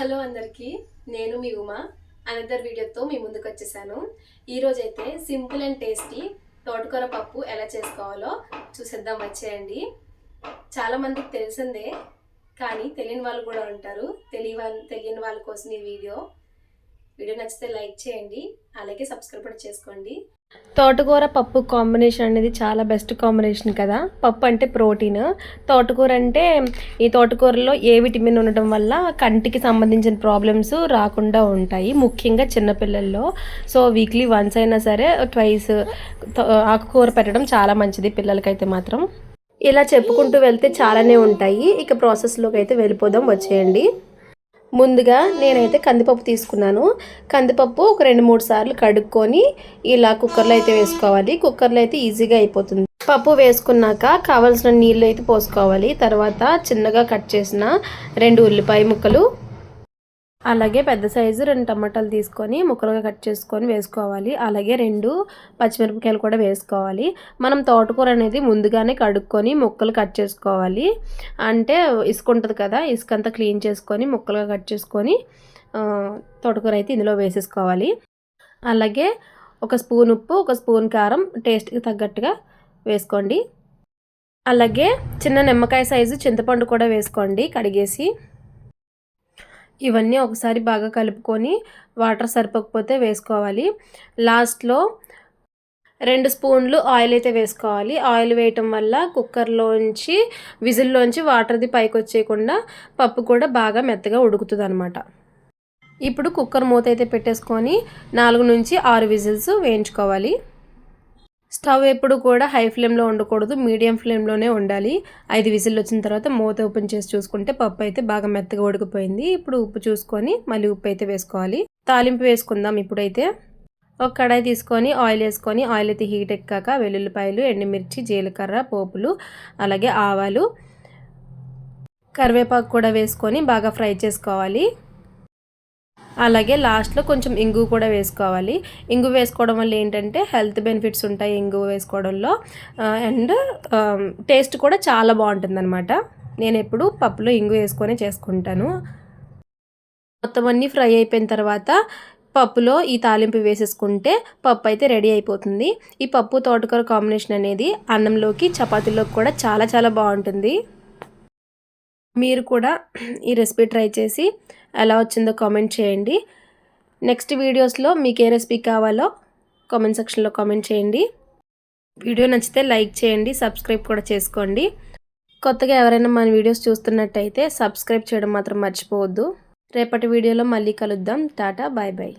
Hello అందరికీ నేను మీ Uma. Another వీడియోతో మీ ముందుకు వచ్చేసాను ఈరోజు అయితే సింపుల్ అండ్ టేస్టీ తోటకూర పప్పు ఎలా చేసుకోవాలో చూసేద్దాం వచ్చేయండి. చాలామందికి తెలిసిందే కానీ తెలియని వాళ్ళు కూడా ఉంటారు. తెలియ తెలియని వాళ్ళ కోసం ఈ వీడియో. వీడియో నచ్చితే లైక్ చేయండి అలాగే సబ్స్క్రైబ్ కూడా చేసుకోండి. తోటకూర పప్పు కాంబినేషన్ అనేది చాలా బెస్ట్ కాంబినేషన్ కదా. పప్పు అంటే ప్రోటీన్. తోటకూర అంటే ఈ తోటకూరలో ఏ విటమిన్ ఉండటం వల్ల కంటికి సంబంధించిన ప్రాబ్లమ్స్ రాకుండా ఉంటాయి ముఖ్యంగా చిన్నపిల్లల్లో. సో వీక్లీ వన్స్ అయినా సరే ట్వైస్ ఆకుకూర పెట్టడం చాలా మంచిది పిల్లలకైతే మాత్రం. ఇలా చెప్పుకుంటూ వెళ్తే చాలానే ఉంటాయి. ఇక ప్రాసెస్లోకి అయితే వెళ్ళిపోదాం వచ్చేయండి. ముందుగా నేనైతే కందిపప్పు తీసుకున్నాను. కందిపప్పు ఒక రెండు మూడు సార్లు కడుక్కొని ఇలా కుక్కర్లో అయితే వేసుకోవాలి. కుక్కర్లో అయితే ఈజీగా అయిపోతుంది. పప్పు వేసుకున్నాక కావాల్సిన నీళ్ళు అయితే పోసుకోవాలి. తర్వాత చిన్నగా కట్ చేసిన రెండు ఉల్లిపాయ ముక్కలు అలాగే పెద్ద సైజు రెండు టమాటాలు తీసుకొని ముక్కలుగా కట్ చేసుకొని వేసుకోవాలి. అలాగే రెండు పచ్చిమిరపకాయలు కూడా వేసుకోవాలి. మనం తోటకూర అనేది ముందుగానే కడుక్కొని ముక్కలు కట్ చేసుకోవాలి. అంటే ఇసుక ఉంటుంది కదా ఇసుక అంతా క్లీన్ చేసుకొని ముక్కలుగా కట్ చేసుకొని తోటకూర అయితే ఇందులో వేసేసుకోవాలి. అలాగే ఒక స్పూన్ ఉప్పు ఒక స్పూన్ కారం టేస్ట్కి తగ్గట్టుగా వేసుకోండి. అలాగే చిన్న నిమ్మకాయ సైజు చింతపండు కూడా వేసుకోండి కడిగేసి. ఇవన్నీ ఒకసారి బాగా కలుపుకొని వాటర్ సరిపోకపోతే వేసుకోవాలి. లాస్ట్లో రెండు స్పూన్లు ఆయిల్ అయితే వేసుకోవాలి. ఆయిల్ వేయటం వల్ల కుక్కర్లోంచి విజిల్లోంచి వాటర్ది పైకి వచ్చేయకుండా పప్పు కూడా బాగా మెత్తగా ఉడుకుతుంది అనమాట ఇప్పుడు కుక్కర్ మూత అయితే పెట్టేసుకొని నాలుగు నుంచి ఆరు విజిల్స్ వేయించుకోవాలి. స్టవ్ ఎప్పుడు కూడా హై ఫ్లేమ్లో ఉండకూడదు మీడియం ఫ్లేమ్లోనే ఉండాలి. ఐదు విజిల్ వచ్చిన తర్వాత మూత ఓపెన్ చేసి చూసుకుంటే పప్పు అయితే బాగా మెత్తగా ఉడికిపోయింది. ఇప్పుడు ఉప్పు చూసుకొని మళ్ళీ ఉప్పు అయితే వేసుకోవాలి. తాలింపు వేసుకుందాం ఇప్పుడైతే. ఒక కడాయి తీసుకొని ఆయిల్ వేసుకొని ఆయిల్ అయితే హీట్ ఎక్కాక వెల్లుల్లిపాయలు ఎండుమిర్చి జీలకర్ర పోపులు అలాగే ఆవాలు కరివేపాకు కూడా వేసుకొని బాగా ఫ్రై చేసుకోవాలి. అలాగే లాస్ట్లో కొంచెం ఇంగు కూడా వేసుకోవాలి. ఇంగు వేసుకోవడం వల్ల ఏంటంటే హెల్త్ బెనిఫిట్స్ ఉంటాయి ఇంగు వేసుకోవడంలో. అండ్ టేస్ట్ కూడా చాలా బాగుంటుందన్నమాట. నేను ఎప్పుడు పప్పులో ఇంగు వేసుకొని చేసుకుంటాను. మొత్తం అన్నీ ఫ్రై అయిపోయిన తర్వాత పప్పులో ఈ తాలింపు వేసేసుకుంటే పప్పు అయితే రెడీ అయిపోతుంది. ఈ పప్పు తోటకూర కాంబినేషన్ అనేది అన్నంలోకి చపాతీలోకి కూడా చాలా చాలా బాగుంటుంది. మీరు కూడా ఈ రెసిపీ ట్రై చేసి ఎలా వచ్చిందో కామెంట్ చేయండి. నెక్స్ట్ వీడియోస్లో మీకు ఏ రెసిపీ కావాలో కామెంట్ సెక్షన్లో కామెంట్ చేయండి. వీడియో నచ్చితే లైక్ చేయండి సబ్స్క్రైబ్ కూడా చేసుకోండి. కొత్తగా ఎవరైనా మన వీడియోస్ చూస్తున్నట్టయితే సబ్స్క్రైబ్ చేయడం మాత్రం మర్చిపోవద్దు. రేపటి వీడియోలో మళ్ళీ కలుద్దాం. Tata bye bye.